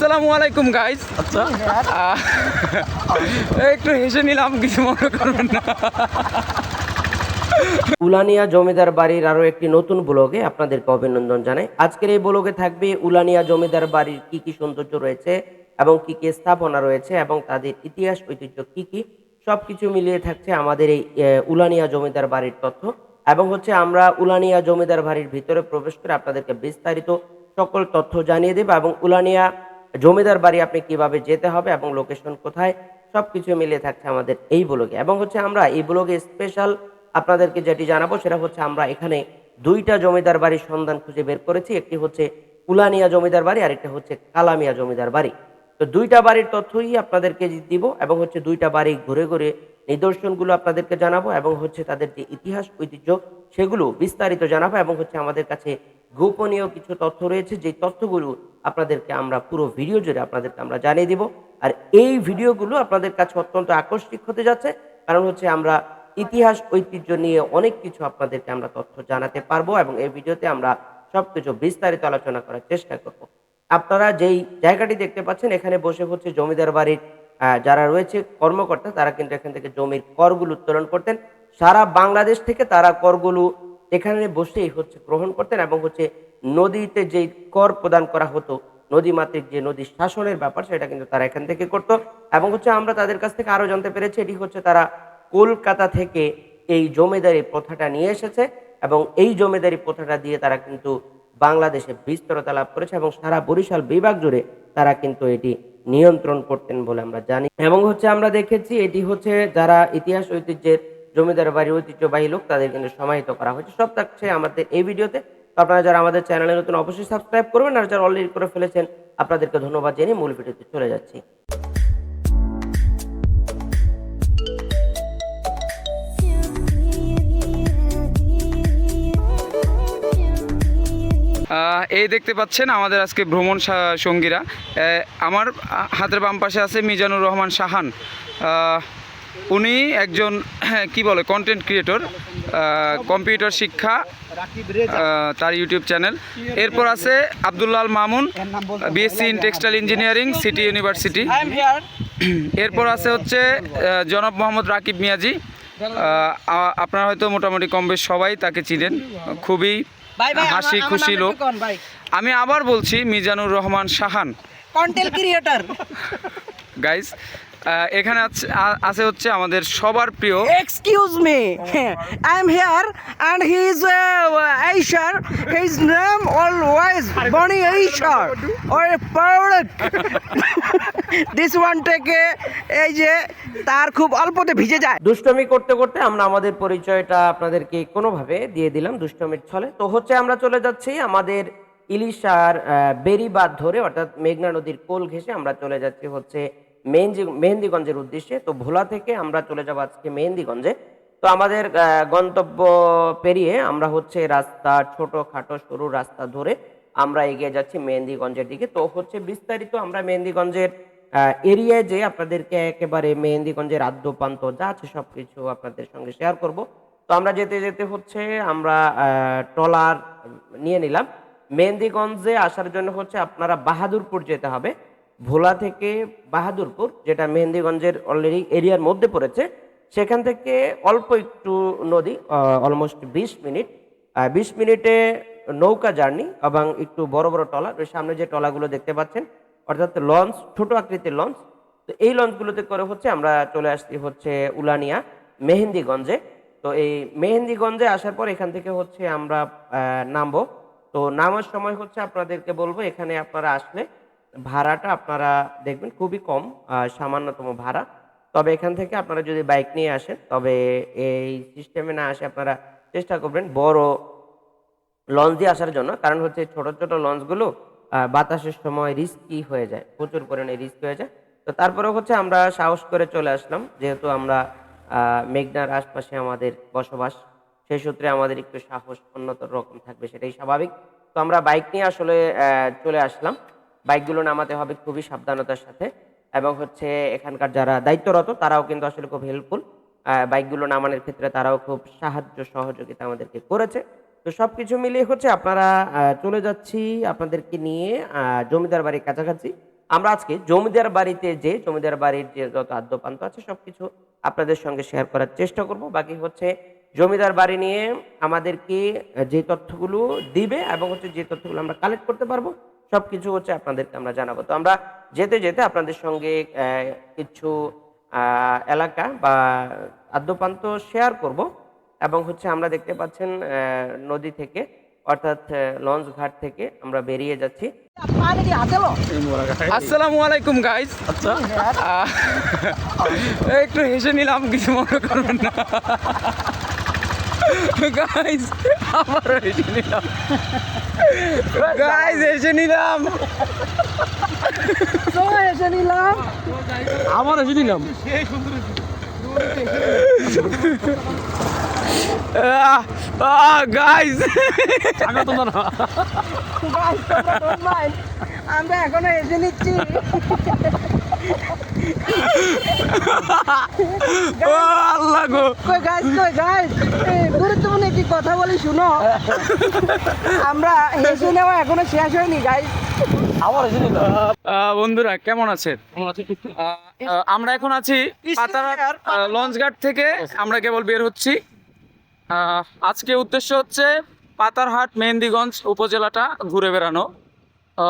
আসসালামু আলাইকুম গাইস আচ্ছা। একটু হেসে নিলাম কিছু মনে করবেন না। উলানিয়া জমিদার বাড়ির আরও একটি নতুন ব্লগে আপনাদেরকে অভিনন্দন জানাই। আজকের এই ব্লগে থাকবে উলানিয়া জমিদার বাড়ির কি কি সৌন্দর্য রয়েছে এবং কি কি স্থাপনা রয়েছে এবং তাদের ইতিহাস ঐতিহ্য কি কি সবকিছু মিলিয়ে থাকছে আমাদের এই উলানিয়া জমিদার বাড়ির তথ্য। এবং হচ্ছে আমরা উলানিয়া জমিদার বাড়ির ভিতরে প্রবেশ করে আপনাদেরকে বিস্তারিত সকল তথ্য জানিয়ে দেব এবং উলানিয়া জমিদার বাড়ি আপনি কীভাবে যেতে হবে এবং লোকেশন কোথায় সবকিছু মিলিয়ে থাকছে আমাদের এই ব্লগে এবং হচ্ছে আমরা এই ব্লগে স্পেশাল আপনাদেরকে যেটি জানাব সেটা হচ্ছে আমরা এখানে দুইটা জমিদার বাড়ির সন্ধান খুঁজে বের করেছি। একটি হচ্ছে কুলানিয়া জমিদার বাড়ি আর একটা হচ্ছে কালামিয়া জমিদার বাড়ি। তো দুইটা বাড়ির তথ্যই আপনাদেরকে দিব এবং হচ্ছে দুইটা বাড়ি ঘুরে ঘুরে নিদর্শনগুলো আপনাদেরকে জানাব এবং হচ্ছে তাদের যে ইতিহাস, ঐতিহ্য, সেগুলো বিস্তারিত জানাব এবং হচ্ছে আমাদের কাছে গোপনীয় কিছু তথ্য রয়েছে যে তথ্যগুলো আপনাদেরকে আমরা পুরো ভিডিও জুড়ে আপনাদেরকে আমরা জানিয়ে দিব। আর এই ভিডিওগুলো আপনাদের কাছে অত্যন্ত আকর্ষিক হতে যাচ্ছে, কারণ হচ্ছে আমরা ইতিহাস, ঐতিহ্য নিয়ে অনেক কিছু আপনাদেরকে আমরা তথ্য জানাতে পারব এবং এই ভিডিওতে আমরা সবকিছু বিস্তারিত আলোচনা করার চেষ্টা করব। আপনারা যেই জায়গাটি দেখতে পাচ্ছেন, এখানে বসে হচ্ছে জমিদার বাড়ির যারা রয়েছে কর্মকর্তা, তারা কিন্তু এখান থেকে জমির করগুলো উত্তোলন করতেন। সারা বাংলাদেশ থেকে তারা করগুলো এখানে বসেই হচ্ছে গ্রহণ করতেন এবং হচ্ছে নদীতে যেই কর প্রদান করা হতো নদী মাতৃক যে নদী শাসনের ব্যাপার, সেটা কিন্তু তারা এখান থেকে করতো। এবং হচ্ছে আমরা তাদের কাছ থেকে আরও জানতে পেরেছি, এটি হচ্ছে তারা কলকাতা থেকে এই জমিদারি প্রথাটা নিয়ে এসেছে এবং এই জমিদারি প্রথাটা দিয়ে তারা কিন্তু বাংলাদেশে বিস্তরতা লাভ করেছে এবং সারা বরিশাল বিভাগ জুড়ে তারা কিন্তু এটি নিয়ন্ত্রণ করতেন বলে আমরা জানি। এবং হচ্ছে আমরা দেখেছি এটি হচ্ছে যারা ইতিহাস ঐতিহ্যের জমিদার বাড়ির ঐতিহ্যবাহী লোক তাদের কিন্তু সমাহিত করা হয়েছে। সব থাকছে আমাদের এই ভিডিওতে। আপনারা যারা আমাদের চ্যানেলে নতুন, অবশ্যই সাবস্ক্রাইব করবেন। আর যারা অলরেডি করে ফেলেছেন, আপনাদেরকে ধন্যবাদ জানিয়ে মূল ভিডিওতে চলে যাচ্ছি। এই দেখতে পাচ্ছেন আমাদের আজকে ভ্রমণ সঙ্গীরা। আমার হাতের বাম পাশে আছে মিজানুর রহমান সাহান। উনি একজন কি বলে কন্টেন্ট ক্রিয়েটর কম্পিউটার শিক্ষা তার ইউটিউব চ্যানেল এরপর আছে Abdullal Mamun BSc in textile engineering city university এরপর আছে হচ্ছে জনাব মোহাম্মদ রাকিব মিয়াজি। আপনারা হয়তো মোটামুটি কম বেশ সবাই তাকে চিনেন। খুবই হাসি খুশি লোক। আমি আবার বলছি Mizanur Rahman Sahan. Content creator guys এখানে আছে আছে হচ্ছে আমাদের সবার প্রিয়। Excuse me I am here and he is uh, his his name Boni or a product this one থেকে এই যে তার খুব অল্পতে ভিজে যায়। দুষ্টমি করতে করতে আমরা আমাদের পরিচয়টা আপনাদেরকে কোনোভাবে দিয়ে দিলাম দুষ্টমির ছলে। তো হচ্ছে আমরা চলে যাচ্ছি আমাদের ইলিশার বেড়িবাঁধ ধরে অর্থাৎ মেঘনা নদীর কোল ঘেঁষে আমরা চলে যাচ্ছি হচ্ছে মেহেন্দি, মেহেন্দিগঞ্জের উদ্দেশ্যে। তো ভোলা থেকে আমরা চলে যাব আজকে মেহেন্দিগঞ্জে। তো আমাদের গন্তব্য পেরিয়ে আমরা হচ্ছে রাস্তা ছোট খাটো সরু রাস্তা ধরে আমরা এগিয়ে যাচ্ছি মেহেন্দিগঞ্জের দিকে। তো হচ্ছে বিস্তারিত আমরা মেহেন্দিগঞ্জের এরিয়ায় যে আপনাদেরকে একেবারে মেহেন্দিগঞ্জের আদ্য প্রান্ত যা আছে সব কিছু আপনাদের সঙ্গে শেয়ার করব। তো আমরা যেতে যেতে হচ্ছে আমরা ট্রলার নিয়ে নিলাম। মেহেন্দিগঞ্জে আসার জন্য হচ্ছে আপনারা বাহাদুরপুর যেতে হবে। ভোলা থেকে বাহাদুরপুর, যেটা মেহেন্দিগঞ্জের অলরেডি এরিয়ার মধ্যে পড়েছে, সেখান থেকে অল্প একটু নদী অলমোস্ট বিশ মিনিট। বিশ মিনিটে নৌকা জার্নি এবং একটু বড় বড় টলা, ওই সামনে যে টলাগুলো দেখতে পাচ্ছেন, অর্থাৎ লঞ্চ, ছোট আকৃতির লঞ্চ। তো এই লঞ্চগুলোতে করে হচ্ছে আমরা চলে আসছি হচ্ছে উলানিয়া, মেহেন্দিগঞ্জে। তো এই মেহেন্দিগঞ্জে আসার পর এখান থেকে হচ্ছে আমরা নামবো। তো নামার সময় হচ্ছে আপনাদেরকে বলব, এখানে আপনারা আসলে ভাড়াটা আপনারা দেখবেন খুবই কম সামান্যতম ভাড়া। তবে এখান থেকে আপনারা যদি বাইক নিয়ে আসেন, তবে এই সিস্টেমে না আসে আপনারা চেষ্টা করবেন বড় লঞ্চ দিয়ে আসার জন্য। কারণ হচ্ছে ছোট ছোট লঞ্চগুলো বাতাসের সময় রিস্কি হয়ে যায়, প্রচুর পরিমাণে রিস্ক হয়ে যায়। তো তারপরে হচ্ছে আমরা সাহস করে চলে আসলাম। যেহেতু আমরা মেঘনার আশপাশে আমাদের বসবাস সেই সূত্রে আমাদের একটু সাহস অন্যতর রকম থাকবে, সেটাই স্বাভাবিক। তো আমরা বাইক নিয়ে আসলে চলে আসলাম। বাইকগুলো নামাতে হবে খুবই সাবধানতার সাথে। এবং হচ্ছে এখানকার যারা দায়িত্বরত, তারাও কিন্তু আসলে খুব হেল্পফুল বাইকগুলো নামানোর ক্ষেত্রে তারাও খুব সাহায্য সহযোগিতা আমাদেরকে করেছে। তো সব কিছু মিলিয়ে হচ্ছে আপনারা চলে যাচ্ছি আপনাদেরকে নিয়ে জমিদার বাড়ির কাছাকাছি। আমরা আজকে জমিদার বাড়িতে যে, জমিদার বাড়ির যে যত আদ্যপান্ত আছে সবকিছু আপনাদের সঙ্গে শেয়ার করার চেষ্টা করব। বাকি হচ্ছে জমিদার বাড়ি নিয়ে আমাদেরকে যে তথ্যগুলো দিবে এবং হচ্ছে যে তথ্যগুলো আমরা কালেক্ট করতে পারব সবকিছু হচ্ছে আপনাদেরকে আমরা জানাব। তো আমরা যেতে যেতে আপনাদের সঙ্গে কিছু এলাকা বা আদ্যপান্ত শেয়ার করব এবং হচ্ছে আমরা দেখতে পাচ্ছেন নদী থেকে অর্থাৎ লঞ্চ ঘাট থেকে আমরা বেরিয়ে যাচ্ছি। আসসালামু আলাইকুম গাইজ আচ্ছা। একটু হেসে নিলাম কিছু মনে করবেন না। গাইজ আবারও হেসে নিলাম। গাইজ হেসে নিলাম। এসে নিলাম। আমার এসে গাইজ আমি তোমরা. আমরা এখনও এসে নিচ্ছি। ও আল্লাহ গো। কই গাইস কই গাইস গুরুত্বপূর্ণ একটি কথা বলি শুনো। আমরা হেসে নেওয়া এখনও শেষ হয়নি গাইস বন্ধুরা কেমন আছেন? আমরা এখন আছি পাতারহাট লঞ্চ ঘাট থেকে আমরা কেবল বের হচ্ছি। আহ, আজকে উদ্দেশ্য হচ্ছে পাতারহাট মেহেন্দিগঞ্জ উপজেলাটা ঘুরে বেড়ানো।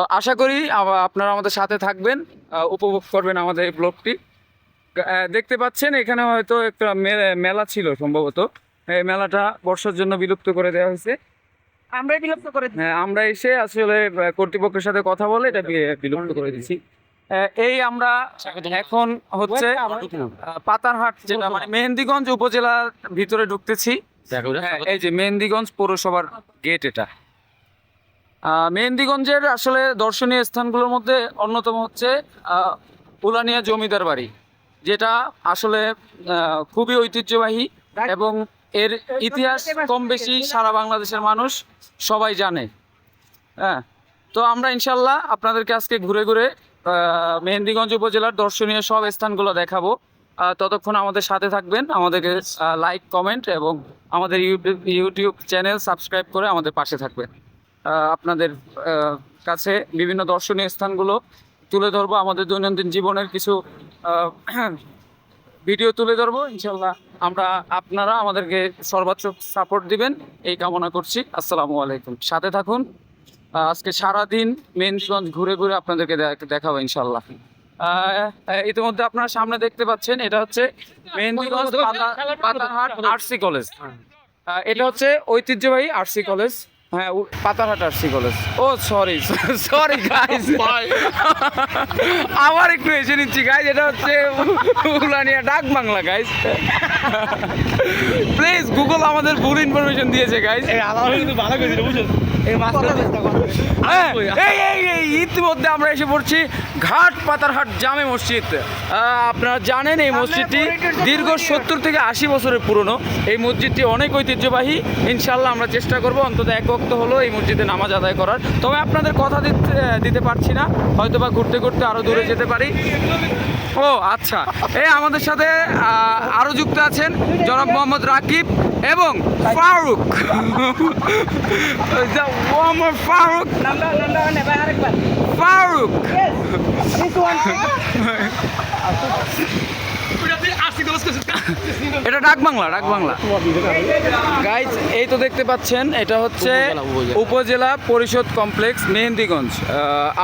আশা করি আপনারা আমাদের সাথে থাকবেন আহ, উপভোগ করবেন আমাদের এই ব্লগটি। আহ, দেখতে পাচ্ছেন এখানে হয়তো একটা মে- মেলা ছিল সম্ভবত। এই মেলাটা বর্ষার জন্য বিলুপ্ত করে দেওয়া হয়েছে। আমরাই বিলুপ্ত করে হ্যাঁ আমরা এসে আসলে কর্তৃপক্ষের সাথে কথা বলে এটা বিলুপ্ত করে দিচ্ছি আহ, এই আমরা এখন হচ্ছে পাতারহাট যেটা মানে মেহেন্দিগঞ্জ উপজেলার ভিতরে ঢুকতেছি। হ্যাঁ, এই যে মেহেন্দিগঞ্জ পৌরসভার গেট এটা। মেহেন্দিগঞ্জের আসলে দর্শনীয় স্থানগুলোর মধ্যে অন্যতম হচ্ছে উলানিয়া জমিদার বাড়ি, যেটা আসলে খুবই ঐতিহ্যবাহী এবং এর ইতিহাস কম বেশি সারা বাংলাদেশের মানুষ সবাই জানে। হ্যাঁ তো আমরা ইনশাল্লাহ আপনাদেরকে আজকে ঘুরে ঘুরে মেহেন্দিগঞ্জ উপজেলার দর্শনীয় সব স্থানগুলো দেখাবো। ততক্ষণ আমাদের সাথে থাকবেন, আমাদেরকে লাইক কমেন্ট এবং আমাদের ইউটিউব ইউটিউব চ্যানেল সাবস্ক্রাইব করে আমাদের পাশে থাকবেন। আপনাদের কাছে বিভিন্ন দর্শনীয় স্থানগুলো তুলে ধরবো। আমাদের দৈনন্দিন জীবনের কিছু ভিডিও তুলে ধরবো। ইনশাল্লাহ আমরা আপনারা আমাদেরকে সর্বোচ্চ সাপোর্ট দিবেন। এই কামনা করছি। আসসালামু আলাইকুম। সাথে থাকুন। আজকে সারাদিন মেহেন্দিগঞ্জ ঘুরে ঘুরে আপনাদেরকে দেখ- দেখাবো ইনশাল্লাহ ইতিমধ্যে আপনারা সামনে দেখতে পাচ্ছেন, এটা হচ্ছে মেহেন্দিগঞ্জ পাতা- পাতারহাট আরসি কলেজ। এটা হচ্ছে ঐতিহ্যবাহী আরসি কলেজ। হ্যাঁ পাতারহাট আরসি কলেজ ও সরি সরি গাইস আবার একটু এসে নিচ্ছি গাইজ এটা হচ্ছে উলানিয়া ডাক বাংলা গাইজ প্লিজ গুগল আমাদের ভুল ইনফরমেশন দিয়েছে গাইজ আমার কিন্তু ভালো হ্যাঁ, এই এই এই ইতিমধ্যে আমরা এসে পড়ছি ঘাট পাতারহাট জামে মসজিদ। আহ, আপনারা জানেন এই মসজিদটি দীর্ঘ সত্তর থেকে আশি বছরের পুরনো। এই মসজিদটি অনেক ঐতিহ্যবাহী। ইনশাল্লাহ আমরা চেষ্টা করব অন্তত এক অক্ত হলো এই মসজিদে নামাজ আদায় করার। তবে আপনাদের কথা দিতে দিতে পারছি না। হয়তো বা ঘুরতে ঘুরতে আরও দূরে যেতে পারি। ও আচ্ছা। এই আমাদের সাথে আরও যুক্ত আছেন জনাব মোহাম্মদ রাকিব এবং ফারুক। ফারুক। ফারুক ওয়ান এটা ডাক বাংলা ডাক বাংলা। গাইজ এই তো দেখতে পাচ্ছেন এটা হচ্ছে উপজেলা পরিষদ কমপ্লেক্স মেহেন্দিগঞ্জ।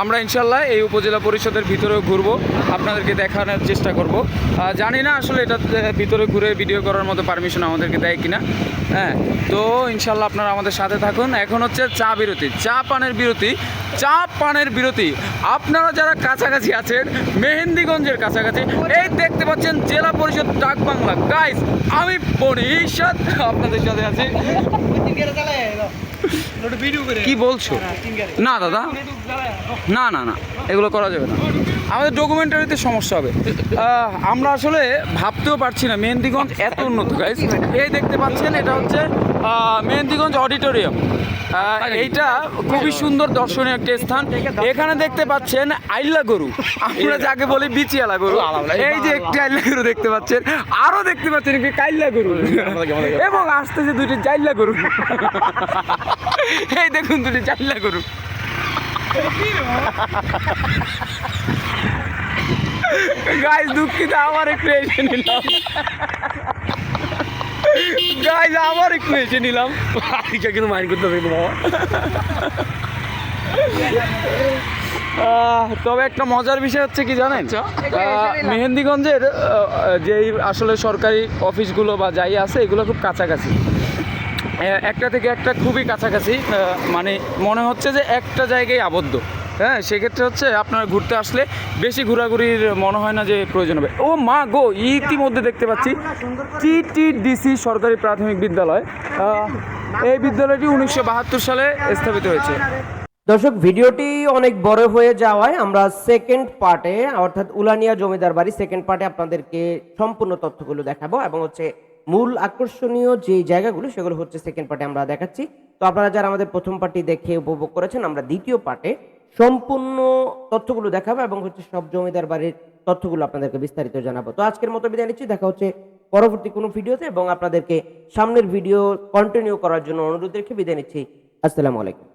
আমরা ইনশাল্লাহ এই উপজেলা পরিষদের ভিতরেও ঘুরবো আপনাদেরকে দেখানোর চেষ্টা করব। জানি না আসলে এটা ভিতরে ঘুরে ভিডিও করার মতো পারমিশন আমাদেরকে দেয় কিনা। হ্যাঁ তো ইনশাল্লাহ আপনারা আমাদের সাথে থাকুন। এখন হচ্ছে চা বিরতি চা পানের বিরতি চা পানের বিরতি। আপনারা যারা কাছাকাছি আছেন মেহেন্দিগঞ্জের কাছাকাছি এই দেখতে পাচ্ছেন জেলা পরিষদ ডাক গাইস আমি বনিশাদ আপনাদের সাথে আছি। কি বলছো? না, দাদা। না না না, এগুলো করা যাবে না। আমাদের ডকুমেন্টারিতে সমস্যা হবে। আমরা আসলে ভাবতেও পারছি না মেহেন্দিগঞ্জ এত উন্নত গাইজ এই দেখতে পাচ্ছেন, এটা হচ্ছে মেহেন্দিগঞ্জ অডিটোরিয়াম। এইটা খুবই সুন্দর দর্শনীয় একটা স্থান। এখানে দেখতে পাচ্ছেন আইলা গরু। আমরা যাকে বলি বিচিয়ালা গরু। এই যে একটি আইলা গরু দেখতে পাচ্ছেন। আরও দেখতে পাচ্ছেন একটি কাইল্লা গরু। এবং আসতেছে দুটি জাইল্লা গরু। এই দেখুন দুটি জাইল্লা গরু। গাইজ দুঃখিত আমার একটু এসে নিলাম। গাইজ আমার একটু এসে নিলাম। আরিকা কিন্তু মাইন্ড করতে হবে বাবা। তবে একটা মজার বিষয় হচ্ছে কি জানেন? আহ, মেহেন্দিগঞ্জের যেই আসলে সরকারি অফিসগুলো বা যাই আছে এগুলো খুব কাছাকাছি। একটা থেকে একটা খুবই কাছাকাছি মানে মনে হচ্ছে যে একটা জায়গায় আবদ্ধ। হ্যাঁ সেক্ষেত্রে হচ্ছে আপনারা ঘুরতে আসলে বেশি ঘোরাঘুরির মনে হয় না যে প্রয়োজন হবে। ও মা গো, ইতিমধ্যে দেখতে পাচ্ছি টিটিডিসি সরকারি প্রাথমিক বিদ্যালয়। এই বিদ্যালয়টি উনিশশো বাহাত্তর সালে স্থাপিত হয়েছে। দর্শক, ভিডিওটি অনেক বড় হয়ে যাওয়ায় আমরা সেকেন্ড পার্টে অর্থাৎ উলানিয়া জমিদার বাড়ি সেকেন্ড পার্টে আপনাদেরকে সম্পূর্ণ তথ্যগুলো দেখাবো এবং হচ্ছে মূল আকর্ষণীয় যে জায়গাগুলো, সেগুলো হচ্ছে সেকেন্ড পার্টে আমরা দেখাচ্ছি। তো আপনারা যারা আমাদের প্রথম পার্টি দেখে উপভোগ করেছেন, আমরা দ্বিতীয় পার্টে সম্পূর্ণ তথ্যগুলো দেখাবো এবং হচ্ছে সব জমিদার বাড়ির তথ্যগুলো আপনাদেরকে বিস্তারিত জানাব। তো আজকের মতো বিদায় নিচ্ছি। দেখা হচ্ছে পরবর্তী কোনো ভিডিওতে এবং আপনাদেরকে সামনের ভিডিও কন্টিনিউ করার জন্য অনুরোধ রেখে বিদায় নিচ্ছি। আসসালামু আলাইকুম।